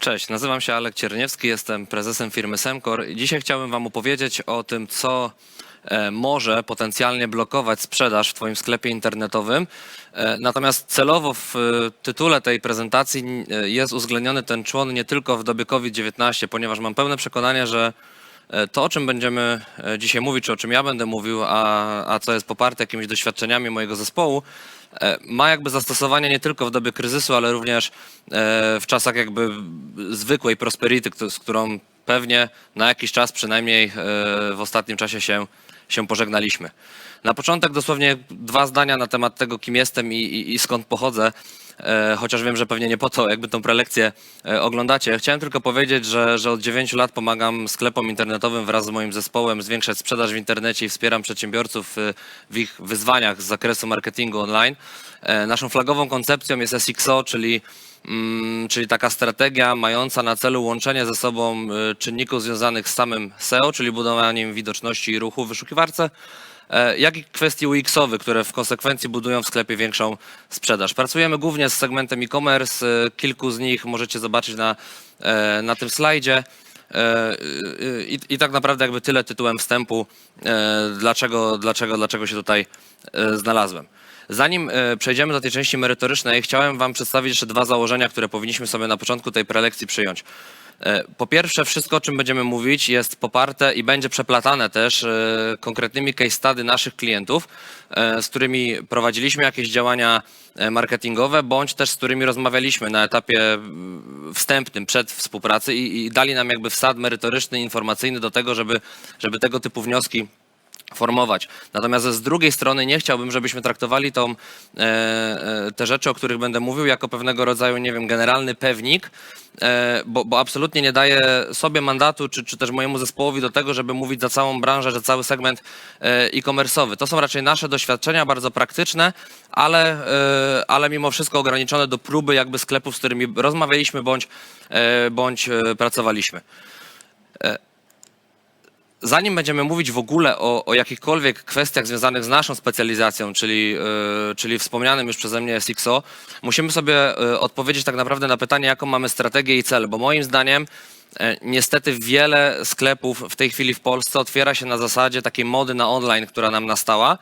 Cześć, nazywam się Alek Cierniewski, jestem prezesem firmy Semcor dzisiaj chciałbym Wam opowiedzieć o tym, co e, może potencjalnie blokować sprzedaż w Twoim sklepie internetowym. E, Natomiast celowo w e, tytule tej prezentacji jest uwzględniony ten człon nie tylko w dobie COVID-19, ponieważ mam pełne przekonanie, że to, o czym będziemy dzisiaj mówić, czy o czym ja będę mówił, a, a co jest poparte jakimiś doświadczeniami mojego zespołu, ma jakby zastosowanie nie tylko w dobie kryzysu, ale również e, w czasach jakby zwykłej prosperity, z którą pewnie na jakiś czas przynajmniej e, w ostatnim czasie się, się pożegnaliśmy. Na początek dosłownie dwa zdania na temat tego, kim jestem i, i, i skąd pochodzę. E, Chociaż wiem, że pewnie nie po to, jakby tą prelekcję e, oglądacie. Chciałem tylko powiedzieć, że, że od 9 lat pomagam sklepom internetowym wraz z moim zespołem zwiększać sprzedaż w internecie i wspieram przedsiębiorców e, w ich wyzwaniach z zakresu marketingu online. Naszą flagową koncepcją jest SXO, czyli Mm, czyli taka strategia mająca na celu łączenie ze sobą czynników związanych z samym SEO, czyli budowaniem widoczności i ruchu w wyszukiwarce, jak i kwestii UX-owych, które w konsekwencji budują w sklepie większą sprzedaż. Pracujemy głównie z segmentem e-commerce, y, kilku z nich możecie zobaczyć na, e, na tym slajdzie. E, I, I tak naprawdę jakby tyle tytułem wstępu, e, dlaczego, dlaczego, dlaczego się tutaj e, znalazłem. Zanim e, przejdziemy do tej części merytorycznej, chciałem Wam przedstawić jeszcze dwa założenia, które powinniśmy sobie na początku tej prelekcji przyjąć. E, Po pierwsze, wszystko, o czym będziemy mówić, jest poparte i będzie przeplatane też e, konkretnymi case study naszych klientów, e, z którymi prowadziliśmy jakieś działania marketingowe, bądź też z którymi rozmawialiśmy na etapie mm, wstępnym przed współpracy i, i dali nam jakby wsad merytoryczny, informacyjny do tego, żeby, żeby tego typu wnioski formować. Natomiast z drugiej strony nie chciałbym, żebyśmy traktowali tą, e, e, te rzeczy, o których będę mówił, jako pewnego rodzaju, nie wiem, generalny pewnik, e, bo, bo absolutnie nie daję sobie mandatu, czy, czy też mojemu zespołowi do tego, żeby mówić za całą branżę, że cały segment e, e-commerce'owy. To są raczej nasze doświadczenia, bardzo praktyczne, ale, e, ale mimo wszystko ograniczone do próby jakby sklepów, z którymi rozmawialiśmy bądź, e, bądź e, pracowaliśmy. Zanim będziemy mówić w ogóle o, o jakichkolwiek kwestiach związanych z naszą specjalizacją, czyli, yy, czyli wspomnianym już przeze mnie SXO, musimy sobie yy, odpowiedzieć tak naprawdę na pytanie, jaką mamy strategię i cel, bo moim zdaniem e, niestety wiele sklepów w tej chwili w Polsce otwiera się na zasadzie takiej mody na online, która nam nastała.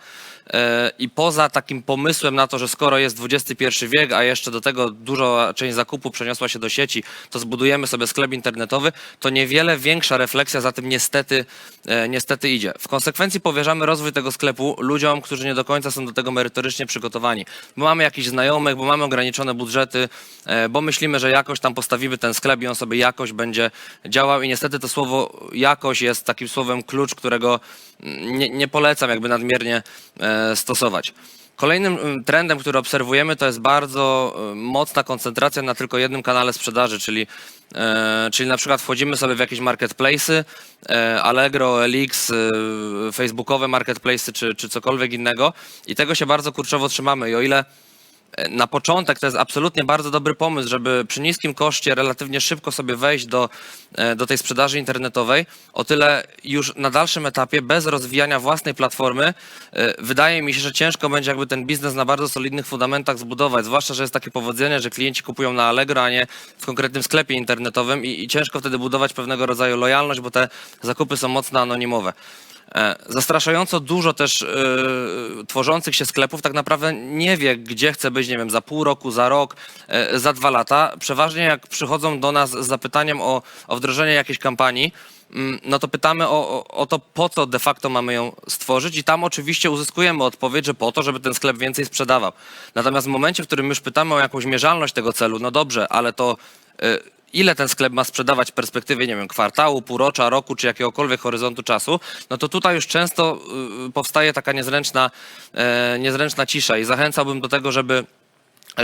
E, I poza takim pomysłem na to, że skoro jest XXI wiek, a jeszcze do tego duża część zakupu przeniosła się do sieci, to zbudujemy sobie sklep internetowy, to niewiele większa refleksja za tym niestety, e, niestety idzie. W konsekwencji powierzamy rozwój tego sklepu ludziom, którzy nie do końca są do tego merytorycznie przygotowani. Bo mamy jakichś znajomych, bo mamy ograniczone budżety, e, bo myślimy, że jakoś tam postawimy ten sklep i on sobie jakoś będzie działał i niestety to słowo jakoś jest takim słowem klucz, którego mm, nie, nie polecam jakby nadmiernie stosować. Kolejnym mm, trendem, który obserwujemy, to jest bardzo e, mocna koncentracja na tylko jednym kanale sprzedaży, czyli, e, czyli na przykład wchodzimy sobie w jakieś marketplace'y, e, Allegro, Elix, facebookowe marketplace'y czy, czy cokolwiek innego i tego się bardzo kurczowo trzymamy i o ile na początek to jest absolutnie bardzo dobry pomysł, żeby przy niskim koszcie relatywnie szybko sobie wejść do, e, do tej sprzedaży internetowej. O tyle już na dalszym etapie, bez rozwijania własnej platformy, e, wydaje mi się, że ciężko będzie jakby ten biznes na bardzo solidnych fundamentach zbudować. Zwłaszcza, że jest takie powodzenie, że klienci kupują na Allegro, a nie w konkretnym sklepie internetowym i, i ciężko wtedy budować pewnego rodzaju lojalność, bo te zakupy są mocno anonimowe. E, Zastraszająco dużo też e, tworzących się sklepów tak naprawdę nie wie, gdzie chce być, nie wiem, za pół roku, za rok, e, za dwa lata. Przeważnie jak przychodzą do nas z zapytaniem o, o wdrożenie jakiejś kampanii, mm, no to pytamy o, o, to, po co de facto mamy ją stworzyć i tam oczywiście uzyskujemy odpowiedź, że po to, żeby ten sklep więcej sprzedawał. Natomiast w momencie, w którym już pytamy o jakąś mierzalność tego celu, no dobrze, ale to ile ten sklep ma sprzedawać w perspektywie, nie wiem, kwartału, półrocza, roku czy jakiegokolwiek horyzontu czasu, no to tutaj już często y, powstaje taka niezręczna, e, niezręczna cisza i zachęcałbym do tego, żeby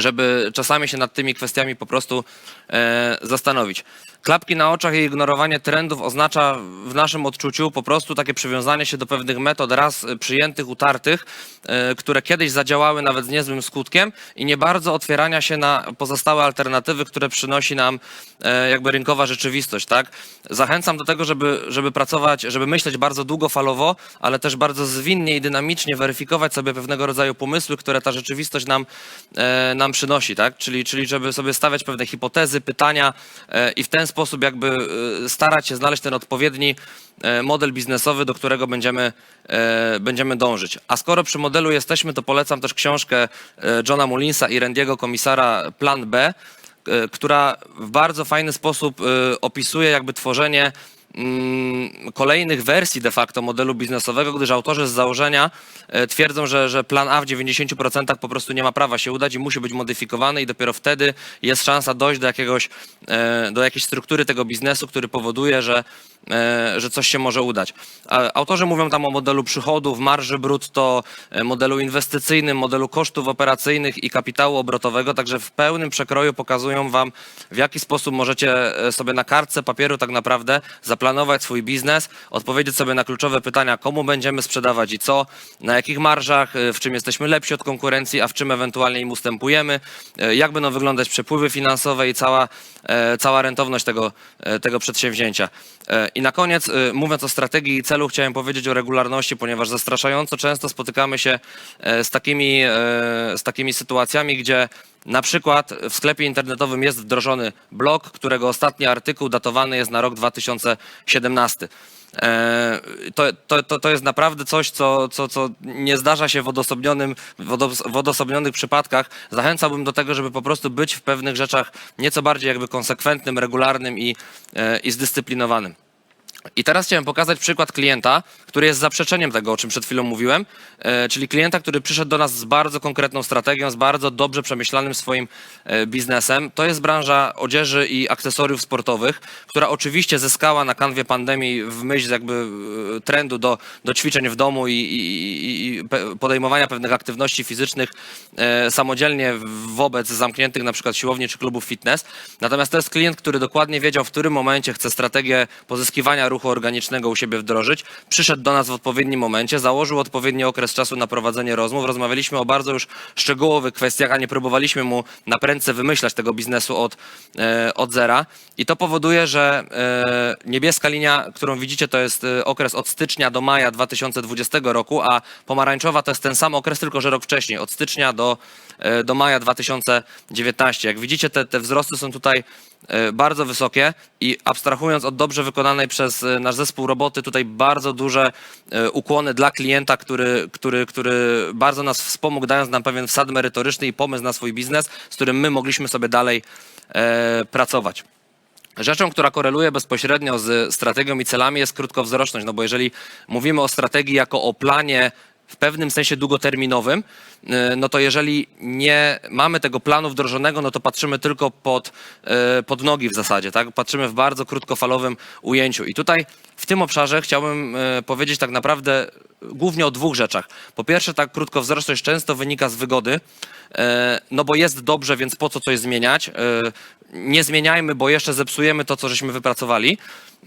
żeby czasami się nad tymi kwestiami po prostu e, zastanowić. Klapki na oczach i ignorowanie trendów oznacza w naszym odczuciu po prostu takie przywiązanie się do pewnych metod raz przyjętych, utartych, e, które kiedyś zadziałały nawet z niezłym skutkiem i nie bardzo otwierania się na pozostałe alternatywy, które przynosi nam e, jakby rynkowa rzeczywistość, tak? Zachęcam do tego, żeby, żeby pracować, żeby myśleć bardzo długofalowo, ale też bardzo zwinnie i dynamicznie weryfikować sobie pewnego rodzaju pomysły, które ta rzeczywistość nam, e, nam nam przynosi, tak? Czyli, czyli żeby sobie stawiać pewne hipotezy, pytania e, i w ten sposób jakby e, starać się znaleźć ten odpowiedni e, model biznesowy, do którego będziemy, będziemy dążyć. A skoro przy modelu jesteśmy, to polecam też książkę Johna Mullinsa i Randiego Komisara Plan B, która w bardzo fajny sposób opisuje jakby tworzenie kolejnych wersji de facto modelu biznesowego, gdyż autorzy z założenia e, twierdzą, że, że plan A w 90% po prostu nie ma prawa się udać i musi być modyfikowany i dopiero wtedy jest szansa dojść do jakiegoś, e, do jakiejś struktury tego biznesu, który powoduje, że, e, że coś się może udać. Autorzy mówią tam o modelu przychodów, marży brutto, modelu inwestycyjnym, modelu kosztów operacyjnych i kapitału obrotowego, także w pełnym przekroju pokazują wam, w jaki sposób możecie sobie na kartce papieru tak naprawdę zaplanować swój biznes, odpowiedzieć sobie na kluczowe pytania, komu będziemy sprzedawać i co, na jakich marżach, e, w czym jesteśmy lepsi od konkurencji, a w czym ewentualnie im ustępujemy, e, jak będą wyglądać przepływy finansowe i cała, e, cała rentowność tego, e, tego przedsięwzięcia. E, I na koniec, e, mówiąc o strategii i celu, chciałem powiedzieć o regularności, ponieważ zastraszająco często spotykamy się z takimi, z takimi sytuacjami, gdzie na przykład w sklepie internetowym jest wdrożony blog, którego ostatni artykuł datowany jest na rok 2017. E, To, to, to, jest naprawdę coś, co, co, co nie zdarza się w, odosobnionym, w odos- w odosobnionych przypadkach. Zachęcałbym do tego, żeby po prostu być w pewnych rzeczach nieco bardziej jakby konsekwentnym, regularnym i, e, i zdyscyplinowanym. I teraz chciałem pokazać przykład klienta, który jest zaprzeczeniem tego, o czym przed chwilą mówiłem, e, czyli klienta, który przyszedł do nas z bardzo konkretną strategią, z bardzo dobrze przemyślanym swoim e, biznesem. To jest branża odzieży i akcesoriów sportowych, która oczywiście zyskała na kanwie pandemii w myśl jakby e, trendu do, do ćwiczeń w domu i, i, i, i podejmowania pewnych aktywności fizycznych e, samodzielnie wobec zamkniętych na przykład siłowni czy klubów fitness. Natomiast to jest klient, który dokładnie wiedział, w którym momencie chce strategię pozyskiwania ruchu organicznego u siebie wdrożyć. Przyszedł do nas w odpowiednim momencie, założył odpowiedni okres czasu na prowadzenie rozmów. Rozmawialiśmy o bardzo już szczegółowych kwestiach, a nie próbowaliśmy mu na prędce wymyślać tego biznesu od, e, od zera. I to powoduje, że e, niebieska linia, którą widzicie, to jest e, okres od stycznia do maja 2020 roku, a pomarańczowa to jest ten sam okres, tylko że rok wcześniej, od stycznia do, do maja 2019. Jak widzicie, te, te wzrosty są tutaj e, bardzo wysokie i abstrahując od dobrze wykonanej przez e, nasz zespół roboty, tutaj bardzo duże e, ukłony dla klienta, który, który, który bardzo nas wspomógł, dając nam pewien wsad merytoryczny i pomysł na swój biznes, z którym my mogliśmy sobie dalej e, pracować. Rzeczą, która koreluje bezpośrednio z strategią i celami jest krótkowzroczność, no bo jeżeli mówimy o strategii jako o planie w pewnym sensie długoterminowym, y, no to jeżeli nie mamy tego planu wdrożonego, no to patrzymy tylko pod, y, pod nogi w zasadzie, tak? Patrzymy w bardzo krótkofalowym ujęciu. I tutaj w tym obszarze chciałbym y, powiedzieć tak naprawdę głównie o dwóch rzeczach. Po pierwsze, ta krótkowzroczność często wynika z wygody, e, no bo jest dobrze, więc po co coś zmieniać? E, Nie zmieniajmy, bo jeszcze zepsujemy to, co żeśmy wypracowali.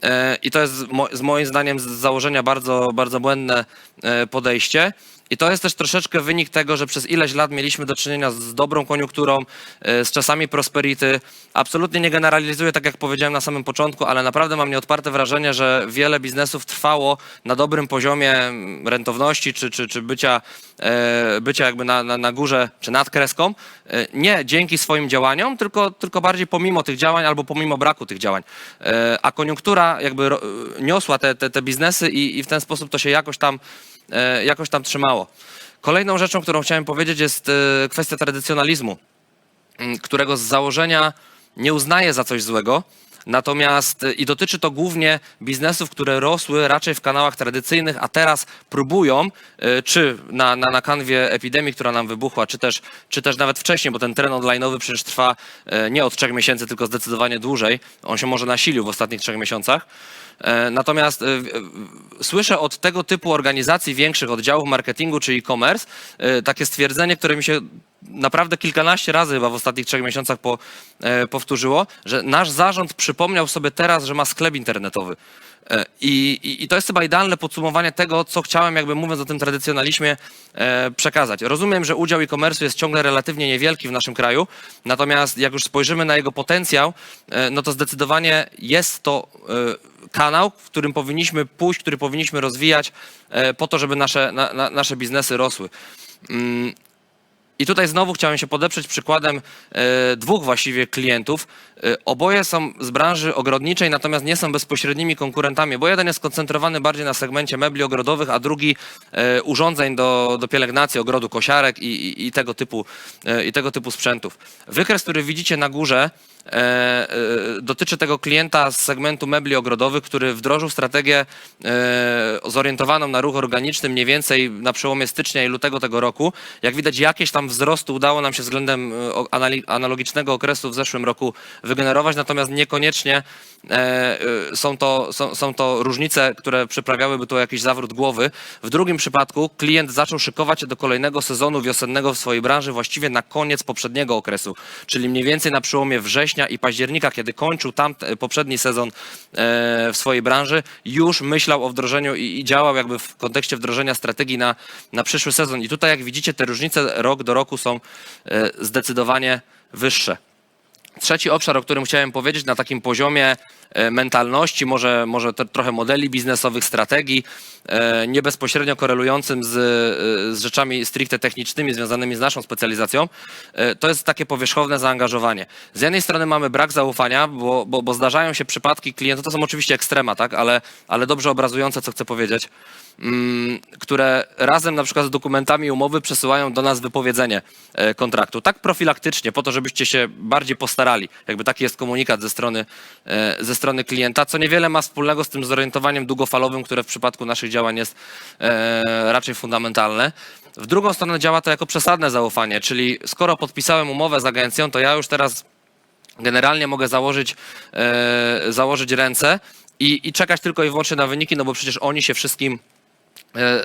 E, I to jest z mo- z moim zdaniem z założenia bardzo, bardzo błędne e, podejście. I to jest też troszeczkę wynik tego, że przez ileś lat mieliśmy do czynienia z dobrą koniunkturą, e, z czasami prosperity. Absolutnie nie generalizuję, tak jak powiedziałem na samym początku, ale naprawdę mam nieodparte wrażenie, że wiele biznesów trwało na dobrym poziomie mm, rentowności czy, czy, czy bycia, e, bycia jakby na, na, na górze czy nad kreską. E, Nie dzięki swoim działaniom, tylko, tylko bardziej pomimo tych działań albo pomimo braku tych działań. A koniunktura jakby niosła te, te, te biznesy i, i w ten sposób to się jakoś tam, jakoś tam trzymało. Kolejną rzeczą, którą chciałem powiedzieć, jest e, kwestia tradycjonalizmu, m, którego z założenia nie uznaję za coś złego. Natomiast e, i dotyczy to głównie biznesów, które rosły raczej w kanałach tradycyjnych, a teraz próbują, e, czy na, na, na kanwie epidemii, która nam wybuchła, czy też, czy też nawet wcześniej, bo ten trend online'owy przecież trwa e, nie od trzech miesięcy, tylko zdecydowanie dłużej. On się może nasilił w ostatnich trzech miesiącach. E, Natomiast e, w- słyszę od tego typu organizacji większych oddziałów marketingu czy e-commerce e, takie stwierdzenie, które mi się naprawdę kilkanaście razy chyba w ostatnich trzech miesiącach po, e, powtórzyło, że nasz zarząd przypomniał sobie teraz, że ma sklep internetowy. E, I, i, I to jest chyba idealne podsumowanie tego, co chciałem, jakby mówiąc o tym tradycjonalizmie, e, przekazać. Rozumiem, że udział e-commerce jest ciągle relatywnie niewielki w naszym kraju, natomiast jak już spojrzymy na jego potencjał, e, no to zdecydowanie jest to e, kanał, w którym powinniśmy pójść, który powinniśmy rozwijać e, po to, żeby nasze, na, na, nasze biznesy rosły. I tutaj znowu chciałem się podeprzeć przykładem e, dwóch właściwie klientów. E, oboje są z branży ogrodniczej, natomiast nie są bezpośrednimi konkurentami, bo jeden jest skoncentrowany bardziej na segmencie mebli ogrodowych, a drugi e, urządzeń do, do pielęgnacji ogrodu kosiarek i, i, i, tego typu, i tego typu sprzętów. Wykres, który widzicie na górze, dotyczy tego klienta z segmentu mebli ogrodowych, który wdrożył strategię zorientowaną na ruch organiczny mniej więcej na przełomie stycznia i lutego tego roku. Jak widać, jakieś tam wzrostu udało nam się względem e, analogicznego okresu w zeszłym roku wygenerować, natomiast niekoniecznie e, e, są to, są, są to różnice, które przyprawiałyby tu jakiś zawrót głowy. W drugim przypadku klient zaczął szykować się do kolejnego sezonu wiosennego w swojej branży właściwie na koniec poprzedniego okresu, czyli mniej więcej na przełomie września i października, kiedy kończył tam poprzedni sezon w swojej branży, już myślał o wdrożeniu i, i działał jakby w kontekście wdrożenia strategii na, na przyszły sezon. I tutaj, jak widzicie, te różnice rok do roku są e, zdecydowanie wyższe. Trzeci obszar, o którym chciałem powiedzieć na takim poziomie e, mentalności, może, może trochę modeli biznesowych, strategii, e, nie bezpośrednio korelującym z, z rzeczami stricte technicznymi związanymi z naszą specjalizacją, to jest takie powierzchowne zaangażowanie. Z jednej strony mamy brak zaufania, bo, bo, bo zdarzają się przypadki klientów, to są oczywiście ekstrema, tak, ale, ale dobrze obrazujące, co chcę powiedzieć, które razem na przykład z dokumentami umowy przesyłają do nas wypowiedzenie e, kontraktu. Tak profilaktycznie, po to, żebyście się bardziej postarali. Jakby taki jest komunikat ze strony, e, ze strony klienta, co niewiele ma wspólnego z tym zorientowaniem długofalowym, które w przypadku naszych działań jest e, raczej fundamentalne. W drugą stronę działa to jako przesadne zaufanie, czyli skoro podpisałem umowę z agencją, to ja już teraz generalnie mogę założyć, założyć ręce i, i czekać tylko i wyłącznie na wyniki, no bo przecież oni się wszystkim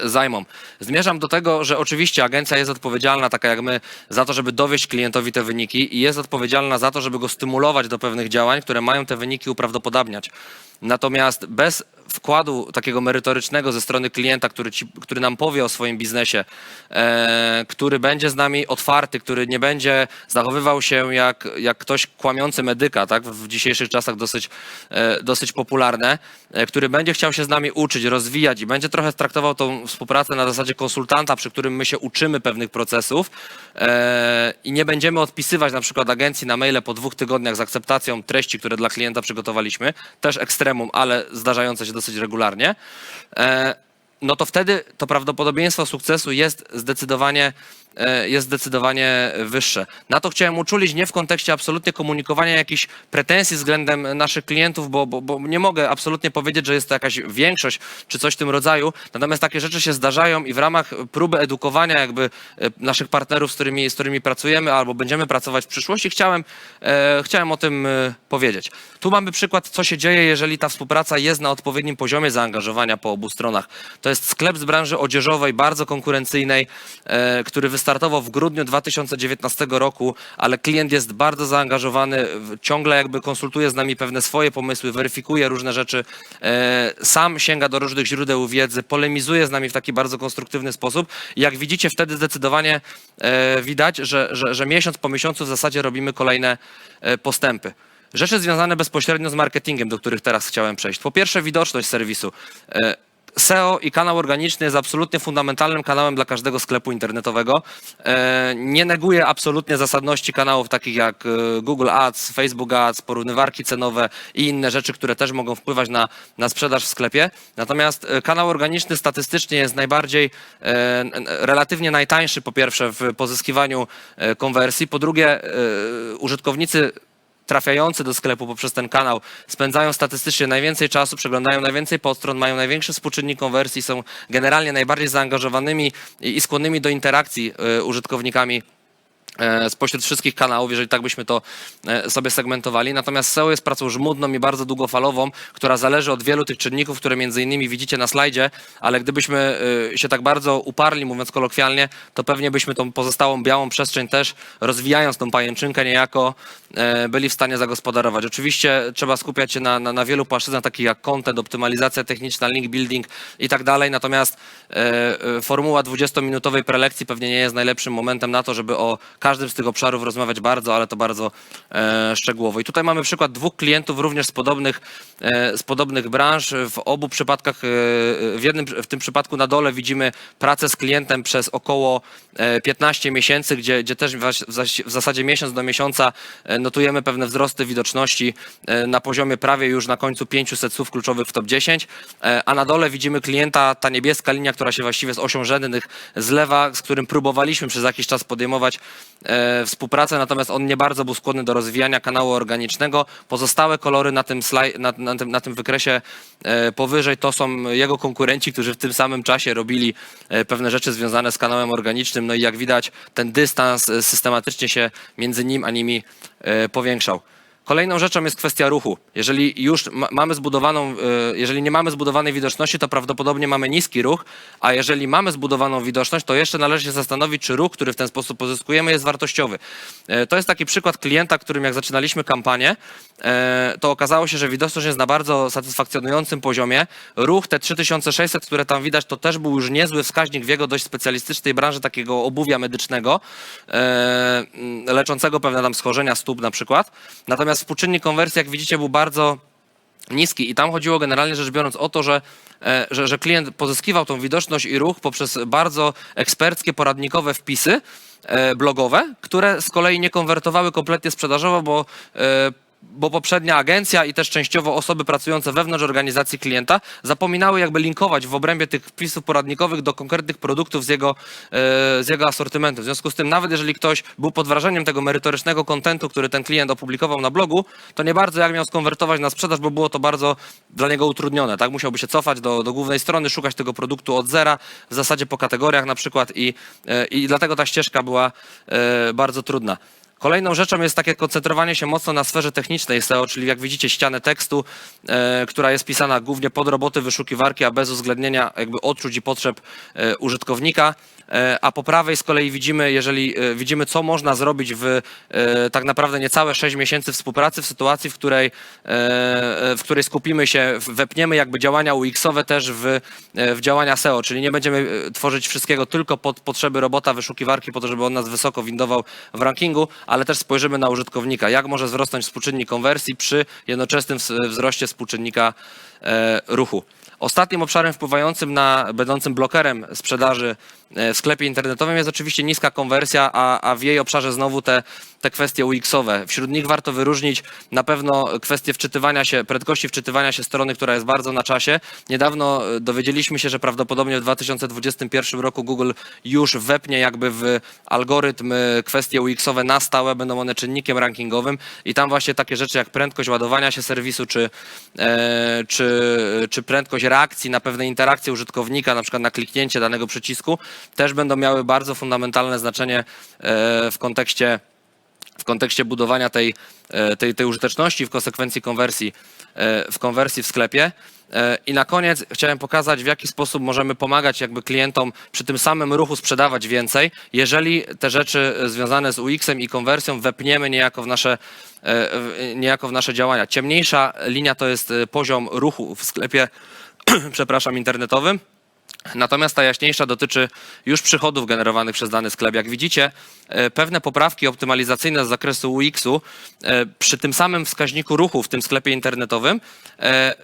zajmą. Zmierzam do tego, że oczywiście agencja jest odpowiedzialna, taka jak my, za to, żeby dowieść klientowi te wyniki i jest odpowiedzialna za to, żeby go stymulować do pewnych działań, które mają te wyniki uprawdopodobniać. Natomiast bez wkładu takiego merytorycznego ze strony klienta, który, ci, który nam powie o swoim biznesie, e, który będzie z nami otwarty, który nie będzie zachowywał się jak, jak ktoś kłamiący medyka, tak? w dzisiejszych czasach dosyć, e, dosyć popularne, e, który będzie chciał się z nami uczyć, rozwijać i będzie trochę traktował tą współpracę na zasadzie konsultanta, przy którym my się uczymy pewnych procesów e, i nie będziemy odpisywać na przykład agencji na maile po dwóch tygodniach z akceptacją treści, które dla klienta przygotowaliśmy, też ekstremum, ale zdarzające się dosyć regularnie, e, no to wtedy to prawdopodobieństwo sukcesu jest zdecydowanie, jest zdecydowanie wyższe. Na to chciałem uczulić nie w kontekście absolutnie komunikowania jakichś pretensji względem naszych klientów, bo, bo, bo nie mogę absolutnie powiedzieć, że jest to jakaś większość czy coś w tym rodzaju. Natomiast takie rzeczy się zdarzają i w ramach próby edukowania jakby e, naszych partnerów, z którymi, z którymi pracujemy albo będziemy pracować w przyszłości, chciałem, e, chciałem o tym e, powiedzieć. Tu mamy przykład, co się dzieje, jeżeli ta współpraca jest na odpowiednim poziomie zaangażowania po obu stronach. To jest sklep z branży odzieżowej, bardzo konkurencyjnej, e, który wystartował w grudniu 2019 roku, ale klient jest bardzo zaangażowany, ciągle jakby konsultuje z nami pewne swoje pomysły, weryfikuje różne rzeczy, e, sam sięga do różnych źródeł wiedzy, polemizuje z nami w taki bardzo konstruktywny sposób. Jak widzicie, wtedy zdecydowanie e, widać, że, że, że miesiąc po miesiącu w zasadzie robimy kolejne e, postępy. Rzeczy związane bezpośrednio z marketingiem, do których teraz chciałem przejść. Po pierwsze, widoczność serwisu. SEO i kanał organiczny jest absolutnie fundamentalnym kanałem dla każdego sklepu internetowego. E, Nie neguję absolutnie zasadności kanałów takich jak e, Google Ads, Facebook Ads, porównywarki cenowe i inne rzeczy, które też mogą wpływać na, na sprzedaż w sklepie. Natomiast e, kanał organiczny statystycznie jest najbardziej, relatywnie najtańszy po pierwsze w pozyskiwaniu konwersji, po drugie użytkownicy trafiający do sklepu poprzez ten kanał spędzają statystycznie najwięcej czasu, przeglądają najwięcej podstron, mają największy współczynnik konwersji, są generalnie najbardziej zaangażowanymi i skłonnymi do interakcji y, użytkownikami spośród wszystkich kanałów, jeżeli tak byśmy to e, sobie segmentowali. Natomiast SEO jest pracą żmudną i bardzo długofalową, która zależy od wielu tych czynników, które między innymi widzicie na slajdzie, ale gdybyśmy e, się tak bardzo uparli, mówiąc kolokwialnie, to pewnie byśmy tą pozostałą białą przestrzeń też, rozwijając tą pajęczynkę niejako, e, byli w stanie zagospodarować. Oczywiście trzeba skupiać się na, na, na wielu płaszczyznach, takich jak content, optymalizacja techniczna, link building i tak dalej, natomiast e, e, formuła 20-minutowej prelekcji pewnie nie jest najlepszym momentem na to, żeby o każdym z tych obszarów rozmawiać bardzo, ale to bardzo e, szczegółowo. I tutaj mamy przykład dwóch klientów również z podobnych, e, z podobnych branż. W obu przypadkach, e, w jednym, w tym przypadku na dole widzimy pracę z klientem przez około e, 15 miesięcy, gdzie, gdzie też w w zasadzie miesiąc do miesiąca e, notujemy pewne wzrosty widoczności e, na poziomie prawie już na końcu 500 słów kluczowych w top 10, e, a na dole widzimy klienta, ta niebieska linia, która się właściwie z osią rzędnych zlewa, z którym próbowaliśmy przez jakiś czas podejmować e, współpracę, natomiast on nie bardzo był skłonny do rozwijania kanału organicznego. Pozostałe kolory na tym, slaj- na, na, tym, na tym wykresie e, powyżej to są jego konkurenci, którzy w tym samym czasie robili e, pewne rzeczy związane z kanałem organicznym. No i jak widać, ten dystans e, systematycznie się między nim a nimi powiększał. Kolejną rzeczą jest kwestia ruchu. Jeżeli już ma, mamy zbudowaną, e, jeżeli nie mamy zbudowanej widoczności, to prawdopodobnie mamy niski ruch, a jeżeli mamy zbudowaną widoczność, to jeszcze należy się zastanowić, czy ruch, który w ten sposób pozyskujemy, jest wartościowy. E, To jest taki przykład klienta, którym jak zaczynaliśmy kampanię, e, to okazało się, że widoczność jest na bardzo satysfakcjonującym poziomie. Ruch, te 3600, które tam widać, to też był już niezły wskaźnik w jego dość specjalistycznej branży takiego obuwia medycznego, leczącego pewne tam schorzenia stóp na przykład. Natomiast współczynnik konwersji, jak widzicie, był bardzo niski. I tam chodziło generalnie rzecz biorąc o to, że, e, że, że klient pozyskiwał tą widoczność i ruch poprzez bardzo eksperckie, poradnikowe wpisy e, blogowe, które z kolei nie konwertowały kompletnie sprzedażowo, bo e, bo poprzednia agencja i też częściowo osoby pracujące wewnątrz organizacji klienta zapominały jakby linkować w obrębie tych wpisów poradnikowych do konkretnych produktów z jego, e, z jego asortymentu. W związku z tym nawet jeżeli ktoś był pod wrażeniem tego merytorycznego kontentu, który ten klient opublikował na blogu, to nie bardzo jak miał skonwertować na sprzedaż, bo było to bardzo dla niego utrudnione. Tak? Musiałby się cofać do, do głównej strony, szukać tego produktu od zera, w zasadzie po kategoriach na przykład i, e, i dlatego ta ścieżka była e, bardzo trudna. Kolejną rzeczą jest takie koncentrowanie się mocno na sferze technicznej SEO, czyli jak widzicie ścianę tekstu, e, która jest pisana głównie pod roboty wyszukiwarki, a bez uwzględnienia jakby odczuć i potrzeb e, użytkownika. E, a po prawej z kolei widzimy, jeżeli e, widzimy, co można zrobić w e, tak naprawdę niecałe 6 miesięcy współpracy w sytuacji, w której, e, e, w której skupimy się, wepniemy jakby działania UX-owe też w, e, w działania SEO, czyli nie będziemy e, tworzyć wszystkiego tylko pod potrzeby robota wyszukiwarki, po to, żeby on nas wysoko windował w rankingu, ale też spojrzymy na użytkownika, jak może wzrosnąć współczynnik konwersji przy jednoczesnym wzroście współczynnika e, ruchu. Ostatnim obszarem wpływającym na, będącym blokerem sprzedaży w sklepie internetowym jest oczywiście niska konwersja, a, a w jej obszarze znowu te, te kwestie UX-owe. Wśród nich warto wyróżnić na pewno kwestię wczytywania się, prędkości wczytywania się strony, która jest bardzo na czasie. Niedawno e, dowiedzieliśmy się, że prawdopodobnie w 2021 roku Google już wepnie jakby w algorytm e, kwestie UX-owe na stałe, będą one czynnikiem rankingowym i tam właśnie takie rzeczy jak prędkość ładowania się serwisu, czy, e, czy, czy prędkość reakcji na pewne interakcje użytkownika, na przykład na kliknięcie danego przycisku, też będą miały bardzo fundamentalne znaczenie e, w kontekście w kontekście budowania tej, e, tej, tej użyteczności w konsekwencji konwersji e, w konwersji w sklepie. I na koniec chciałem pokazać, w jaki sposób możemy pomagać jakby klientom przy tym samym ruchu sprzedawać więcej, jeżeli te rzeczy związane z UX-em i konwersją wepniemy niejako w nasze, niejako w nasze działania. Ciemniejsza linia to jest poziom ruchu w sklepie, przepraszam, internetowym. Natomiast ta jaśniejsza dotyczy już przychodów generowanych przez dany sklep. Jak widzicie, e, pewne poprawki optymalizacyjne z zakresu UX-u e, przy tym samym wskaźniku ruchu w tym sklepie internetowym e,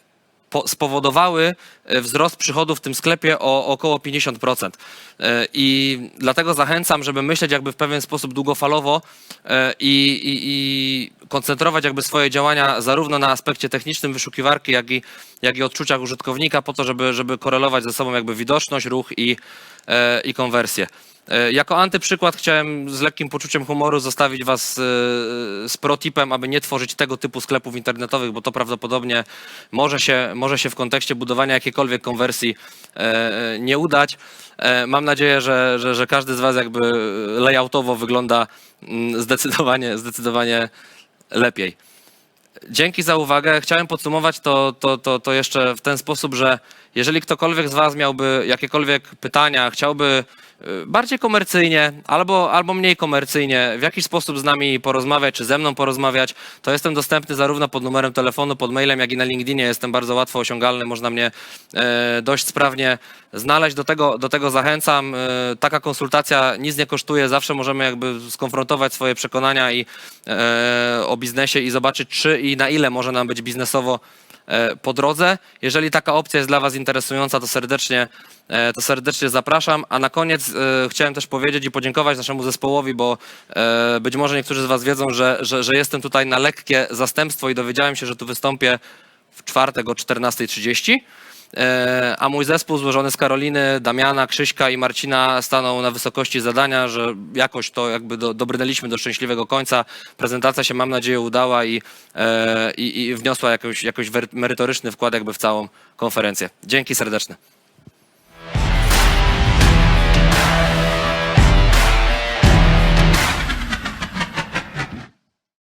po, spowodowały e, wzrost przychodów w tym sklepie o około 50%. E, I dlatego zachęcam, żeby myśleć jakby w pewien sposób długofalowo e, i, i, i koncentrować jakby swoje działania zarówno na aspekcie technicznym wyszukiwarki, jak i, jak i odczuciach użytkownika po to, żeby, żeby korelować ze sobą jakby widoczność, ruch i, i konwersję. E, Jako antyprzykład chciałem z lekkim poczuciem humoru zostawić Was e, z protipem, aby nie tworzyć tego typu sklepów internetowych, bo to prawdopodobnie może się, może się w kontekście budowania jakiejkolwiek konwersji e, nie udać. Mam nadzieję, że, że, że każdy z Was jakby layoutowo wygląda mm, zdecydowanie, zdecydowanie lepiej. Dzięki za uwagę. Chciałem podsumować to, to, to, to jeszcze w ten sposób, że Jeżeli ktokolwiek z Was miałby jakiekolwiek pytania, chciałby y, bardziej komercyjnie albo, albo mniej komercyjnie w jakiś sposób z nami porozmawiać, czy ze mną porozmawiać, to jestem dostępny zarówno pod numerem telefonu, pod mailem, jak i na LinkedInie. Jestem bardzo łatwo osiągalny, można mnie e, dość sprawnie znaleźć. Do tego, do tego zachęcam. E, taka konsultacja nic nie kosztuje, zawsze możemy jakby skonfrontować swoje przekonania i, e, o biznesie i zobaczyć, czy i na ile może nam być biznesowo po drodze. Jeżeli taka opcja jest dla Was interesująca, to serdecznie, e, to serdecznie zapraszam. A na koniec e, chciałem też powiedzieć i podziękować naszemu zespołowi, bo e, być może niektórzy z Was wiedzą, że, że, że jestem tutaj na lekkie zastępstwo i dowiedziałem się, że tu wystąpię w czwartek o 14.30. E, A mój zespół złożony z Karoliny, Damiana, Krzyśka i Marcina stanął na wysokości zadania, że jakoś to jakby do, dobrnęliśmy do szczęśliwego końca. Prezentacja się mam nadzieję udała i, e, i, i wniosła jakoś, jakoś merytoryczny wkład jakby w całą konferencję. Dzięki serdeczne.